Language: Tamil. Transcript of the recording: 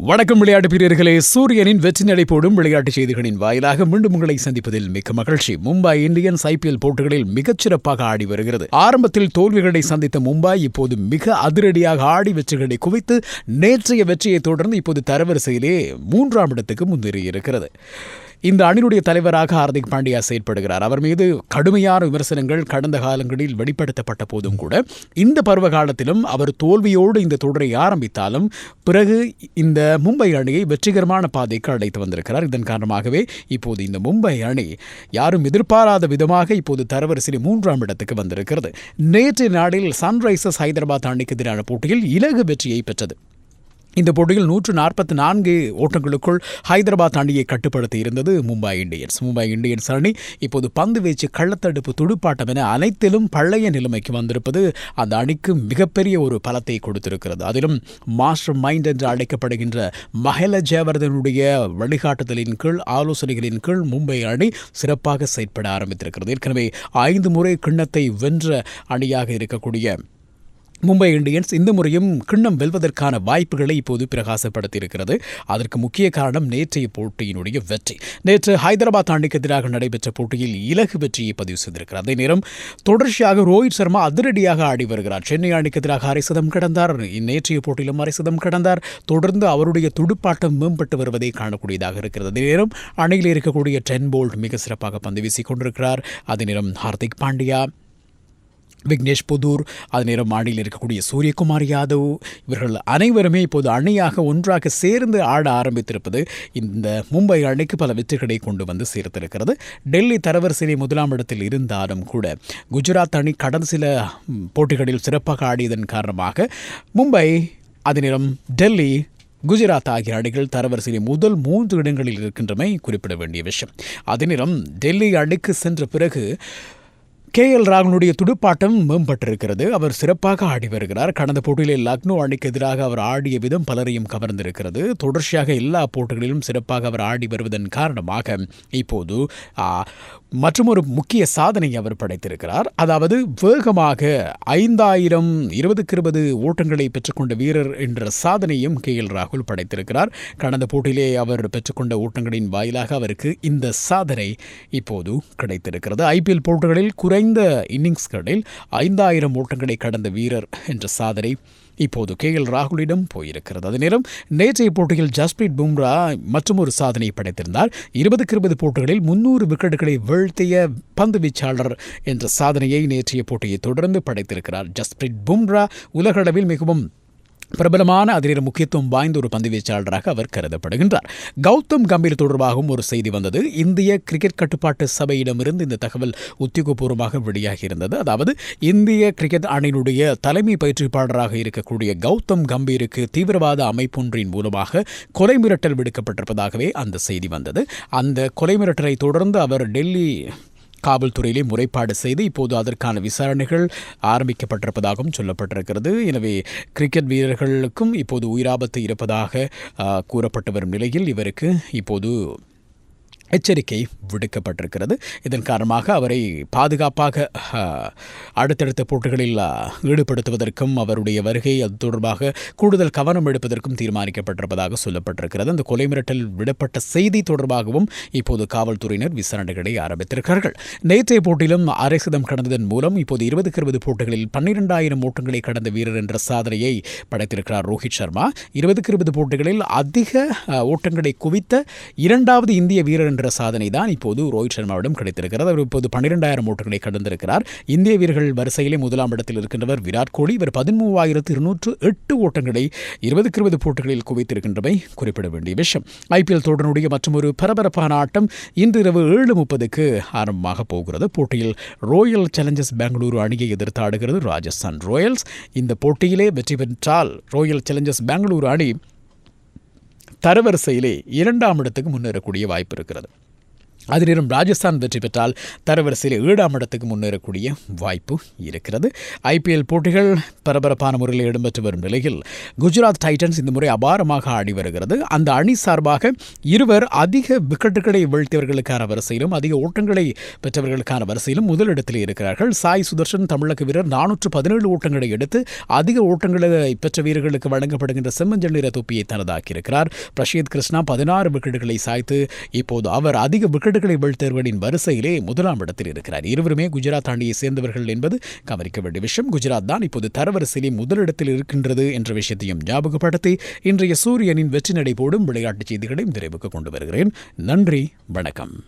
வணக்கம் விளையாட்டு பிரியர்களே. சூரியனின் வெற்றி நடை போடும் விளையாட்டு செய்திகளின் வாயிலாக மீண்டும் உங்களை சந்திப்பதில் மிக்க மகிழ்ச்சி. மும்பை இந்தியன்ஸ் ஐபிஎல் போட்டிகளில் மிகச்சிறப்பாக ஆடி வருகிறது. ஆரம்பத்தில் தோல்விகளை சந்தித்த மும்பை இப்போது மிக அதிரடியாக ஆடி வெற்றிகளை குவித்து நேற்றைய வெற்றியை தொடர்ந்து இப்போது தரவரிசையிலே மூன்றாம் இடத்துக்கு முன்னேறியிருக்கிறது. இந்த அணியினுடைய தலைவராக ஹார்திக் பாண்டியா செயற்படுகிறார். அவர் மீது கடுமையான விமர்சனங்கள் கடந்த காலங்களில் வெளிப்படுத்தப்பட்ட போதும் கூட. இந்த பருவ காலத்திலும் அவர் தோல்வியோடு இந்த தொடரை ஆரம்பித்தாலும் பிறகு இந்த மும்பை அணியை வெற்றிகரமான பாதைக்கு அழைத்து வந்திருக்கிறார். இதன் காரணமாகவே இப்போது இந்த மும்பை அணி யாரும் எதிர்பாராத விதமாக இப்போது தரவரிசையில் மூன்றாம் இடத்துக்கு வந்திருக்கிறது. நேற்று நாளில் சன்ரைசர்ஸ் ஹைதராபாத் அணிக்கு எதிரான போட்டியில் இலகு வெற்றியை பெற்றது. இந்த போட்டியில் நூற்று நாற்பத்தி நான்கு ஓட்டங்களுக்குள் ஹைதராபாத் அணியை கட்டுப்படுத்தி இருந்தது மும்பை இந்தியன்ஸ். மும்பை இந்தியன்ஸ் அணி இப்போது பந்து வீச்சு கள்ளத்தடுப்பு துடுப்பாட்டம் என அனைத்திலும் பழைய நிலைமைக்கு வந்திருப்பது அந்த அணிக்கு மிகப்பெரிய ஒரு பலத்தை கொடுத்திருக்கிறது. அதிலும் மாஸ்டர் மைண்ட் என்று அழைக்கப்படுகின்ற மஹல ஜெயவர்தனுடைய வழிகாட்டுதலின் கீழ் ஆலோசனைகளின் கீழ் மும்பை அணி சிறப்பாக செயற்பட ஆரம்பித்திருக்கிறது. ஏற்கனவே ஐந்து முறை கிண்ணத்தை வென்ற அணியாக இருக்கக்கூடிய மும்பை இந்தியன்ஸ் இந்த முறையும் கிண்ணம் வெல்வதற்கான வாய்ப்புகளை இப்போது பிரகாசப்படுத்தியிருக்கிறது. அதற்கு முக்கிய காரணம் நேற்றைய போட்டியினுடைய வெற்றி. நேற்று ஹைதராபாத் அணிக்கு எதிராக நடைபெற்ற போட்டியில் இலகு வெற்றியை பதிவு செய்திருக்கிறார். அதே நேரம் தொடர்ச்சியாக ரோஹித் சர்மா அதிரடியாக ஆடி வருகிறார். சென்னை அணிக்கு எதிராக அரை சதம் கடந்தார். நேற்றைய போட்டியிலும் அரை சதம் கடந்தார். தொடர்ந்து அவருடைய துடுப்பாட்டம் மேம்பட்டு வருவதை காணக்கூடியதாக இருக்கிறது. அதே நேரம் அணியில் இருக்கக்கூடிய டென் போல்ட் மிக சிறப்பாக பந்து வீசிக் கொண்டிருக்கிறார். அதே நேரம் ஹார்திக் பாண்டியா விக்னேஷ் புதூர் அது நேரம் அணியில் இருக்கக்கூடிய சூரியகுமார் யாதவ் இவர்கள் அனைவருமே இப்போது அணியாக ஒன்றாக சேர்ந்து ஆட ஆரம்பித்திருப்பது இந்த மும்பை அணிக்கு பல வெற்றிகளை கொண்டு வந்து சேர்த்திருக்கிறது. டெல்லி தரவரிசையிலே முதலாம் இடத்தில் இருந்தாலும் கூட குஜராத் அணி கடந்த சில போட்டிகளில் சிறப்பாக ஆடியதன் காரணமாக மும்பை அதே நேரம் டெல்லி குஜராத் ஆகிய அணிகள் தரவரிசையில் முதல் மூன்று இடங்களில் இருக்கின்றமை குறிப்பிட வேண்டிய விஷயம். அதே நேரம் டெல்லி அணிக்கு சென்ற பிறகு கே எல் ராகுலுடைய துடுப்பாட்டம் மேம்பட்டிருக்கிறது. அவர் சிறப்பாக ஆடி வருகிறார். கடந்த போட்டியிலே லக்னோ அணிக்கு எதிராக அவர் ஆடிய விதம் பலரையும் கவர்ந்திருக்கிறது. தொடர்ச்சியாக எல்லா போட்டிகளிலும் சிறப்பாக அவர் ஆடி வருவதன் காரணமாக இப்போது மற்றும் ஒரு முக்கிய சாதனை அவர் படைத்திருக்கிறார். அதாவது வேகமாக ஐந்தாயிரம் இருபதுக்கு இருபது ஓட்டங்களை பெற்றுக்கொண்ட வீரர் என்ற சாதனையும் கே எல் ராகுல் படைத்திருக்கிறார். கடந்த போட்டியிலே அவர் பெற்றுக்கொண்ட ஓட்டங்களின் வாயிலாக அவருக்கு இந்த சாதனை இப்போது கிடைத்திருக்கிறது. ஐபிஎல் போட்டிகளில் குறைந்த இன்னிங்ஸ்களில் ஐந்தாயிரம் ஓட்டங்களை கடந்த வீரர் என்ற சாதனை இப்போது கே எல் ராகுலிடம் போயிருக்கிறது. அதே நேரம் நேற்றைய போட்டியில் ஜஸ்பிரீத் பும்ரா மற்றும் ஒரு சாதனை படைத்திருந்தார். இருபதுக்கு இருபது போட்டிகளில் முன்னூறு விக்கெட்டுகளை வீழ்த்திய பந்து வீச்சாளர் என்ற சாதனையை நேற்றைய போட்டியை தொடர்ந்து படைத்திருக்கிறார் ஜஸ்பிரீத் பும்ரா. உலகளவில் மிகவும் பிரபலமான அதிர முக்கியத்துவம் வாய்ந்த ஒரு பந்து வீச்சாளராக அவர் கருதப்படுகின்றார். கௌதம் கம்பீர் தொடர்பாகவும் ஒரு செய்தி வந்தது. இந்திய கிரிக்கெட் கட்டுப்பாட்டு சபையிடமிருந்து இந்த தகவல் உத்தியோகபூர்வமாக வெளியாகி இருந்தது அதாவது இந்திய கிரிக்கெட் அணியினுடைய தலைமை பயிற்றுவிப்பாளராக இருக்கக்கூடிய கௌதம் கம்பீருக்கு தீவிரவாத அமைப்பொன்றின் மூலமாக கொலை மிரட்டல் விடுக்கப்பட்டிருப்பதாகவே அந்த செய்தி வந்தது. அந்த கொலை மிரட்டலை தொடர்ந்து அவர் டெல்லி காவல்துறையிலே முறைப்பாடு செய்து இப்போது அதற்கான விசாரணைகள் ஆரம்பிக்கப்பட்டிருப்பதாகவும் சொல்லப்பட்டிருக்கிறது. எனவே கிரிக்கெட் வீரர்களுக்கும் இப்போது உயிராபத்து இருப்பதாக கூறப்பட்டு வரும் நிலையில் இவருக்கு இப்போது எச்சரிக்கை விடுக்கப்பட்டிருக்கிறது. இதன் காரணமாக அவரை பாதுகாப்பாக அடுத்தடுத்த போட்டிகளில் ஈடுபடுத்துவதற்கும் அவருடைய வருகை அது தொடர்பாக கூடுதல் கவனம் எடுப்பதற்கும் தீர்மானிக்கப்பட்டிருப்பதாக சொல்லப்பட்டிருக்கிறது. அந்த கொலை மிரட்டல் விடப்பட்ட செய்தி தொடர்பாகவும் இப்போது காவல்துறையினர் விசாரணைகளை ஆரம்பித்திருக்கிறார்கள். நேற்றைய போட்டியிலும் அரை சதம் கடந்ததன் மூலம் இப்போது இருபதுக்கு இருபது போட்டிகளில் பன்னிரெண்டாயிரம் ஓட்டங்களை கடந்த வீரர் என்ற சாதனையை படைத்திருக்கிறார் ரோஹித் சர்மா. இருபதுக்கு இருபது போட்டிகளில் அதிக ஓட்டங்களை குவித்த இரண்டாவது இந்திய வீரர் என்ற சாதனை தான் இப்போது ரோஹித் சர்மாவிடம் கிடைத்திருக்கிறது. அவர் இப்போது பன்னிரெண்டாயிரம் ஓட்டுகளை கடந்திருக்கிறார். இந்திய வீரர்கள் வரிசையிலே முதலாம் இடத்தில் இருக்கின்றவர் விராட் கோலி. இவர் பதிமூவாயிரத்து இருநூற்று எட்டு ஓட்டங்களை இருபதுக்கு இருபது போட்டிகளில் குவித்திருக்கின்றமை குறிப்பிட வேண்டிய விஷயம். ஐபிஎல் தொடருடைய மற்றொரு பரபரப்பான ஆட்டம் இன்று இரவு ஏழு முப்பதுக்கு ஆரம்பமாக போகிறது. போட்டியில் ரோயல் சேலஞ்சர்ஸ் பெங்களூரு அணியை எதிர்த்து ஆடுகிறது ராஜஸ்தான் ராயல்ஸ் இந்த போட்டியிலே வெற்றி பெற்றால் ரோயல் சேலஞ்சர்ஸ் பெங்களூரு அணி தரவரிசையிலே இரண்டாம் இடத்துக்கு முன்னேறக்கூடிய வாய்ப்பு இருக்கிறது. அதிலும் ராஜஸ்தான் வெற்றி பெற்றால் தரவரிசையில் ஏழாம் இடத்துக்கு முன்னேறக்கூடிய வாய்ப்பு இருக்கிறது. ஐபிஎல் போட்டிகள் பரபரப்பான முறையில் இடம்பெற்று வரும் நிலையில் குஜராத் டைட்டன்ஸ் இந்த முறை அபாரமாக ஆடி வருகிறது. அந்த அணி சார்பாக இருவர் அதிக விக்கெட்டுகளை வீழ்த்தியவர்களுக்கான வரிசையிலும் அதிக ஓட்டங்களை பெற்றவர்களுக்கான வரிசையிலும் முதலிடத்தில் இருக்கிறார்கள். சாய் சுதர்ஷன் தமிழக வீரர் நானூற்று பதினேழு ஓட்டங்களை எடுத்து அதிக ஓட்டங்களை பெற்ற வீரர்களுக்கு வழங்கப்படுகின்ற செம்மஞ்சள் நிற தொப்பியை தனதாக்கியிருக்கிறார். பிரஷீத் கிருஷ்ணா பதினாறு விக்கெட்டுகளை சாய்த்து இப்போது அவர் அதிக விக்கெட்டுகளை வீழ்த்தியவர்களின் வரிசையிலே முதலாம் இடத்தில் இருக்கிறார். இருவருமே குஜராத் அணியை சேர்ந்தவர்கள் என்பது கவனிக்க வேண்டிய விஷயம். குஜராத் தான் இப்போது தரவரிசையிலே முதலிடத்தில் இருக்கின்றது என்ற விஷயத்தையும் ஞாபகப்படுத்தி இன்றைய சூரியனின் வெற்றி நடை போடும் விளையாட்டுச் செய்திகளையும் நிறைவுக்கு கொண்டு வருகிறேன். நன்றி வணக்கம்.